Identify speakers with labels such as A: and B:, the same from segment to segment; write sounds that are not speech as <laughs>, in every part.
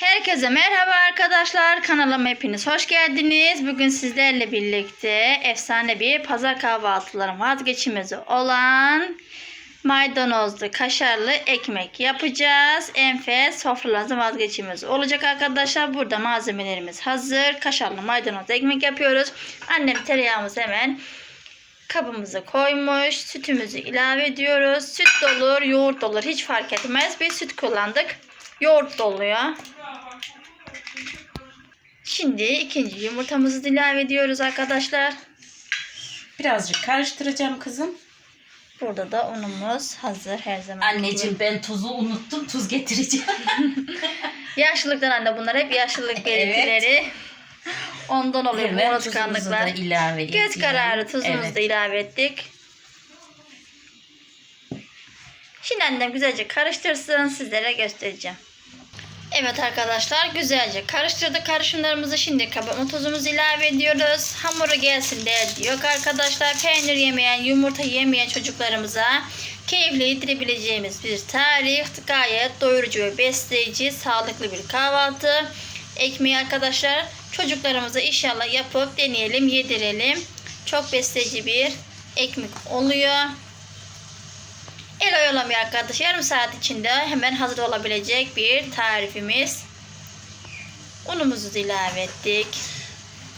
A: Herkese merhaba arkadaşlar. Kanalıma hepiniz hoş geldiniz. Bugün sizlerle birlikte efsane bir pazar kahvaltıların vazgeçilmezi olan maydanozlu kaşarlı ekmek yapacağız. Enfes sofralarınızın vazgeçilmezi olacak arkadaşlar. Burada malzemelerimiz hazır. Kaşarlı maydanozlu ekmek yapıyoruz. Annem tereyağımızı hemen kabımıza koymuş. Sütümüzü ilave ediyoruz. Süt olur, yoğurt olur. Hiç fark etmez. Bir süt kullandık. Yoğurt da oluyor. Şimdi ikinci yumurtamızı ilave ediyoruz arkadaşlar.
B: Birazcık karıştıracağım kızım.
A: Burada da unumuz hazır her zaman.
B: Anneciğim ben tuzu unuttum. Tuz getireceğim. <laughs>
A: Yaşlılıktan anne bunlar hep yaşlılık belirtileri. Ondan oluyor bu
B: tuzumuzu da
A: unutkanlıklar.
B: ilave.
A: Göz kararı tuzumuzu
B: Evet.
A: da ilave ettik. Şimdi annem güzelce karıştırsın sizlere göstereceğim. Evet arkadaşlar güzelce karıştırdık karışımlarımızı şimdi kabartma tozumuzu ilave ediyoruz. Hamuru gelsin derdi yok arkadaşlar. Peynir yemeyen, yumurta yemeyen çocuklarımıza keyifle yedirebileceğimiz bir tarif. Gayet doyurucu ve besleyici, sağlıklı bir kahvaltı. Ekmeği arkadaşlar çocuklarımıza inşallah yapıp deneyelim, yedirelim. Çok besleyici bir ekmek oluyor. El oyalamıyor arkadaşlar. Yarım saat içinde hemen hazır olabilecek bir tarifimiz. Unumuzu da ilave ettik.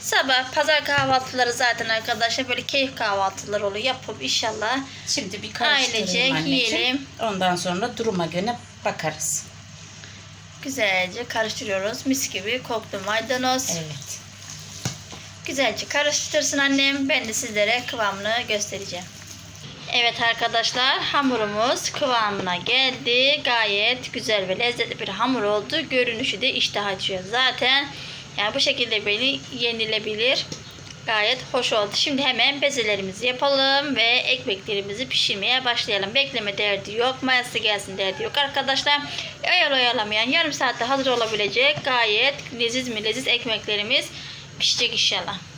A: Sabah pazar kahvaltıları zaten arkadaşlar böyle keyif kahvaltıları oluyor. Yapıp inşallah
B: Şimdi bir
A: Ailecek
B: anneciğim.
A: yiyelim.
B: Ondan sonra duruma göre bakarız.
A: güzelce karıştırıyoruz. Mis gibi koktu maydanoz.
B: Evet.
A: Güzelce karıştırsın annem. Ben de sizlere kıvamını göstereceğim. Evet arkadaşlar hamurumuz kıvamına geldi. Gayet güzel ve lezzetli bir hamur oldu. Görünüşü de iştah açıyor zaten. Yani bu şekilde beni yenilebilir. Gayet hoş oldu. Şimdi hemen bezelerimizi yapalım ve ekmeklerimizi pişirmeye başlayalım. Bekleme derdi yok. Mayası gelsin derdi yok arkadaşlar. Oyal oyalamayan yarım saatte hazır olabilecek gayet leziz mi leziz ekmeklerimiz pişecek inşallah.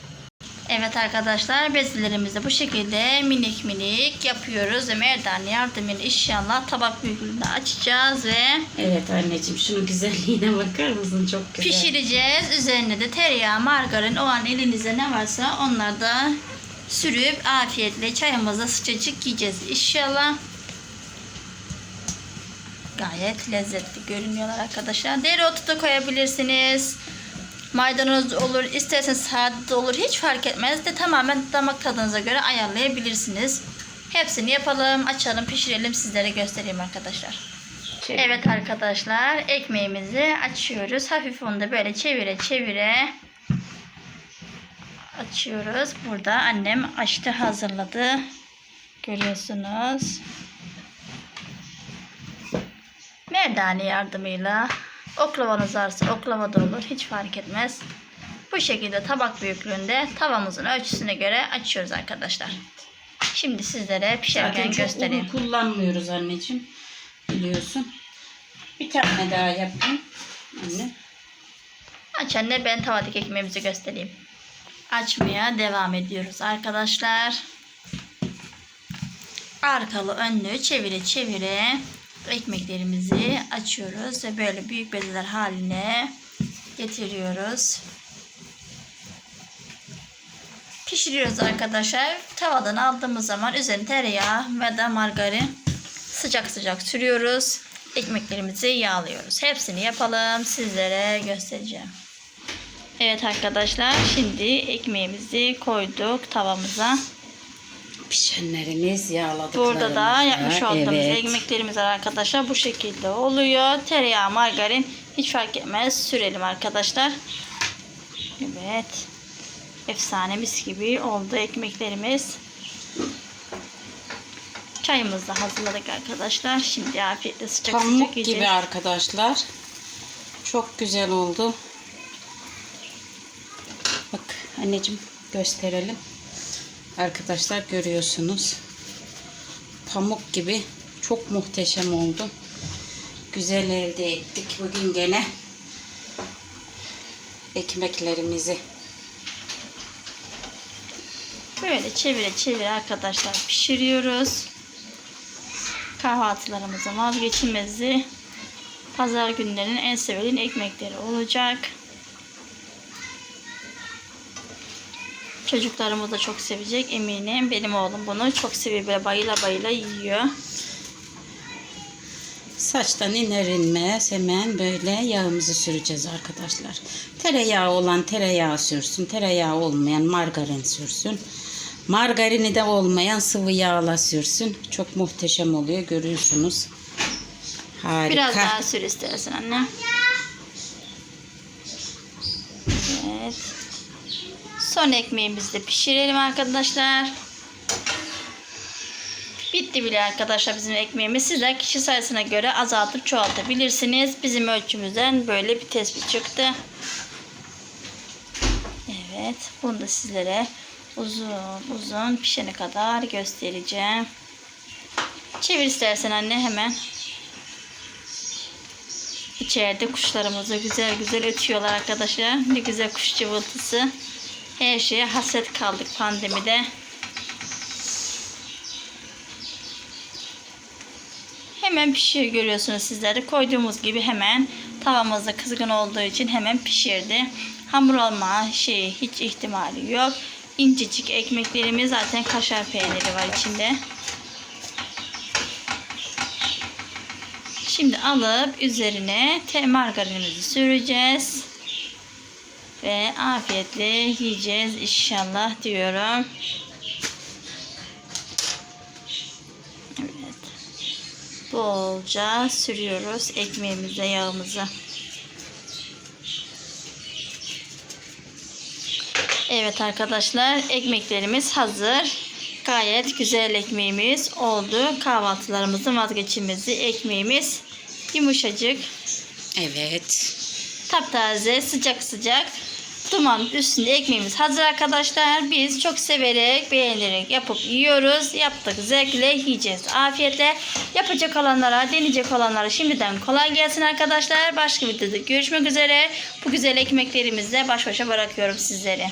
A: Evet arkadaşlar bezelerimizi bu şekilde minik minik yapıyoruz ve merdan yardımıyla inşallah tabak büyüklüğünde açacağız ve
B: Evet anneciğim şunun güzelliğine bakar mısın? Çok güzel.
A: pişireceğiz. Üzerine de tereyağı, margarin o an elinizde ne varsa onları da sürüp afiyetle çayımıza sıcacık yiyeceğiz inşallah. Gayet lezzetli görünüyorlar arkadaşlar. Dereotu da koyabilirsiniz. Maydanoz olur, isterseniz sade de olur. Hiç fark etmez de tamamen damak tadınıza göre ayarlayabilirsiniz. Hepsini yapalım, açalım, pişirelim sizlere göstereyim arkadaşlar.
B: Şöyle.
A: Evet arkadaşlar ekmeğimizi açıyoruz. Hafif onu da böyle çevire çevire açıyoruz. Burada annem açtı hazırladı. Görüyorsunuz. Merdane yardımıyla oklavanız varsa oklava da olur. Hiç fark etmez. Bu şekilde tabak büyüklüğünde tavamızın ölçüsüne göre açıyoruz arkadaşlar. Şimdi sizlere pişerken
B: Zaten çok
A: göstereyim.
B: un kullanmıyoruz anneciğim. Biliyorsun. Bir tane daha yapayım. Anne.
A: Aç anne ben tavadaki ekmeğimizi göstereyim. Açmaya devam ediyoruz arkadaşlar. Arkalı önlü çevire çevire ekmeklerimizi açıyoruz ve böyle büyük bezeler haline getiriyoruz. Pişiriyoruz arkadaşlar. Tavadan aldığımız zaman üzerine tereyağı ve de margarin sıcak sıcak sürüyoruz. Ekmeklerimizi yağlıyoruz. Hepsini yapalım. Sizlere göstereceğim. Evet arkadaşlar şimdi ekmeğimizi koyduk tavamıza.
B: Pişenlerimiz yağladıklarımız.
A: Burada da yapmış olduğumuz
B: evet.
A: ekmeklerimiz var arkadaşlar. Bu şekilde oluyor. Tereyağı, margarin hiç fark etmez. Sürelim arkadaşlar. Evet. Efsane mis gibi oldu ekmeklerimiz. Çayımızı da hazırladık arkadaşlar. Şimdi afiyetle sıcak
B: Pamuk
A: sıcak yiyeceğiz.
B: gibi arkadaşlar. Çok güzel oldu. Bak anneciğim gösterelim. Arkadaşlar görüyorsunuz. Pamuk gibi çok muhteşem oldu. Güzel elde ettik bugün gene ekmeklerimizi.
A: Böyle çevire çevire arkadaşlar pişiriyoruz. Kahvaltılarımızın vazgeçilmezi Pazar günlerinin en sevilen ekmekleri olacak. Çocuklarımız da çok sevecek eminim. Benim oğlum bunu çok seviyor. Böyle bayıla bayıla yiyor.
B: Saçtan iner inmez hemen böyle yağımızı süreceğiz arkadaşlar. Tereyağı olan tereyağı sürsün. Tereyağı olmayan margarin sürsün. Margarini de olmayan sıvı yağla sürsün. Çok muhteşem oluyor görüyorsunuz. Harika.
A: Biraz daha sür istersen anne. Evet. Son ekmeğimizi de pişirelim arkadaşlar. Bitti bile arkadaşlar bizim ekmeğimiz. Sizler kişi sayısına göre azaltıp çoğaltabilirsiniz. Bizim ölçümüzden böyle bir tespit çıktı. Evet. Bunu da sizlere uzun uzun pişene kadar göstereceğim. Çevir istersen anne hemen. İçeride kuşlarımız güzel güzel ötüyorlar arkadaşlar. Ne güzel kuş cıvıltısı. Her şeye hasret kaldık pandemide. Hemen pişiyor görüyorsunuz sizleri. Koyduğumuz gibi hemen tavamızda kızgın olduğu için hemen pişirdi. Hamur olma şeyi hiç ihtimali yok. İncecik ekmeklerimiz zaten kaşar peyniri var içinde. Şimdi alıp üzerine margarinimizi süreceğiz. Ve afiyetle yiyeceğiz inşallah diyorum. Evet. Bolca sürüyoruz ekmeğimize yağımızı. Evet arkadaşlar ekmeklerimiz hazır. Gayet güzel ekmeğimiz oldu. Kahvaltılarımızın vazgeçilmezi ekmeğimiz yumuşacık,
B: Evet.
A: taptaze, sıcak sıcak. Dumanın üstünde ekmeğimiz hazır arkadaşlar. Biz çok severek, beğenerek yapıp yiyoruz. Yaptık zevkle yiyeceğiz. Afiyetle yapacak olanlara, deneyecek olanlara şimdiden kolay gelsin arkadaşlar. Başka videoda görüşmek üzere. Bu güzel ekmeklerimizle baş başa bırakıyorum sizleri.